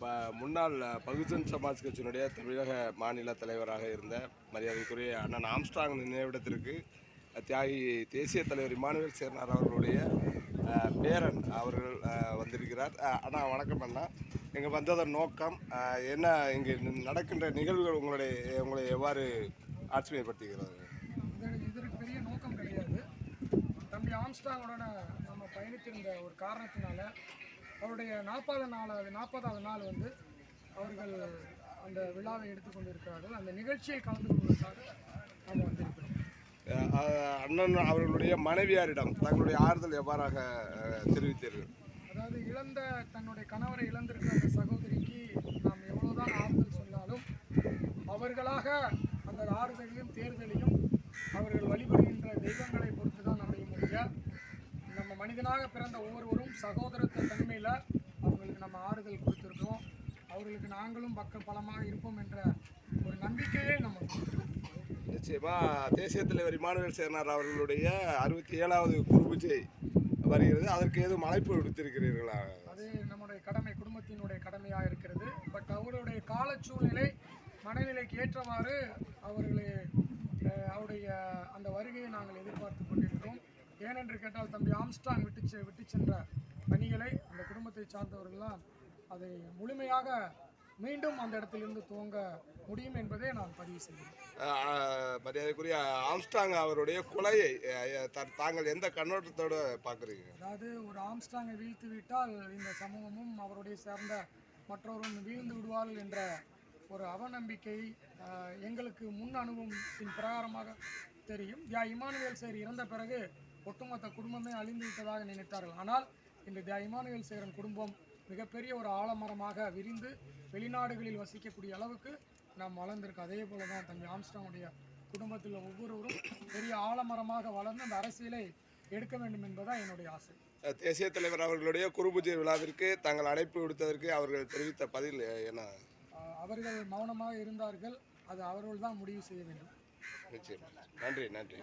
ப முன்னாள் பகுஜன் சமாஜ் கட்சியினுடைய தமிழக மாநில தலைவராக இருந்த மரியாதைக்குரிய அண்ணன் ஆம்ஸ்டாங் நினைவிடத்திற்கு தியாகி தேசிய தலைவர் இமானுவேல் சேர்னார் அவர்களுடைய பேரன் அவர்கள் வந்திருக்கிறார். அண்ணா வணக்கம் அண்ணா. இங்கே வந்ததன் நோக்கம் என்ன இங்கே நடக்கின்ற நிகழ்வுகள் உங்களுடைய உங்களை எவ்வாறு ஆட்சிமைப்படுத்துகிறது இது இதற்கு பெரிய நோக்கம் கிடையாது. தம்பி ஆம்ஸ்டாங்கோட நம்ம பயணித்திருந்த ஒரு காரணத்தினால அவருடைய நாற்பது நாளாவது நாற்பதாவது நாள் வந்து அவர்கள் அந்த விழாவை எடுத்துக்கொண்டிருக்கிறார்கள். அந்த நிகழ்ச்சியில் கலந்து கொள்வதற்காக நாம் வந்திருக்கிறோம். அண்ணன் அவர்களுடைய மனைவியாரிடம் தங்களுடைய ஆறுதல் எவ்வாறாக தெரிவித்தீர்கள்? அதாவது இழந்த தன்னுடைய கணவரை இழந்திருக்கிற அந்த சகோதரிக்கு நாம் எவ்வளவுதான் ஆறுதல் சொன்னாலும் அவர்களாக அந்த ஆறுதலையும் தேர்தலையும் அவர்கள் வழிபடுகின்ற தெய்வங்களை பொறுத்து தான் அமைய முடிய நம்ம மனிதனாக பிறந்த ஒவ்வொருவரும் சகோதரத்த தன்மையில் அவங்களுக்கு நம்ம ஆறுதல் கொடுத்துருக்கோம் அவர்களுக்கு நாங்களும் பக்க பலமாக இருப்போம் என்ற ஒரு நம்பிக்கையை நம்ம. நிச்சயமா தேசிய தலைவர் இமானுவேல் சேர்னார் அவர்களுடைய அறுபத்தி ஏழாவது குரு பூஜை வருகிறது. அதற்கு ஏதும் அழைப்பு விடுத்திருக்கிறீர்களா? அது நம்முடைய கடமை குடும்பத்தினுடைய கடமையாக இருக்கிறது. பட் அவருடைய கால சூழ்நிலை மனநிலைக்கு ஏற்றவாறு அவர்களை அவருடைய அந்த வருகையை நாங்கள் எதிர்பார்த்து கொண்டிருக்கிறோம் ஏனென்று கேட்டால் தம்பி ஆம்ஸ்டாங் விட்டு விட்டு சென்ற பணிகளை அந்த குடும்பத்தை சார்ந்தவர்கள்லாம் அதை முழுமையாக மீண்டும் அந்த இடத்திலிருந்து துவங்க முடியும் என்பதை நான் பதிவு செய்கிறேன். மரியாதைக்குரிய ஆம்ஸ்டாங் அவருடைய கொலையை தாங்கள் எந்த கண்ணோட்டத்தோடு பார்க்குறீங்க? அதாவது ஒரு ஆம்ஸ்டாங்கை வீழ்த்து விட்டால் இந்த சமூகமும் அவருடைய சேர்ந்த மற்றவரும் வீழ்ந்து விடுவார்கள் என்ற ஒரு அவநம்பிக்கை எங்களுக்கு முன் அனுபவத்தின் பிரகாரமாக தெரியும். தியா இமானுவேல் சேர் இறந்த பிறகு ஒட்டுமொத்த குடும்பமே அழிந்து விட்டதாக நினைத்தார்கள். ஆனால் இன்று இமானுவேல் சேரன் குடும்பம் மிகப்பெரிய ஒரு ஆலமரமாக விரிந்து வெளிநாடுகளில் வசிக்கக்கூடிய அளவுக்கு நாம் வளர்ந்திருக்கோம் அதே போல தான் தம்பி ஆம்ஸ்டாங்குடைய குடும்பத்தில் ஒவ்வொருவரும் பெரிய ஆலமரமாக வளர்ந்து அந்த அரசியலை எடுக்க வேண்டும் என்பதுதான் என்னுடைய ஆசை. தேசிய தலைவர் அவர்களுடைய குரு பூஜை விழாவிற்கு தாங்கள் அழைப்பு விடுத்ததற்கு அவர்கள் தெரிவித்த பதில் என்ன? அவர்கள் மௌனமாக இருந்தார்கள். அது அவர்கள் தான் முடிவு செய்ய வேண்டும். நன்றி நன்றி.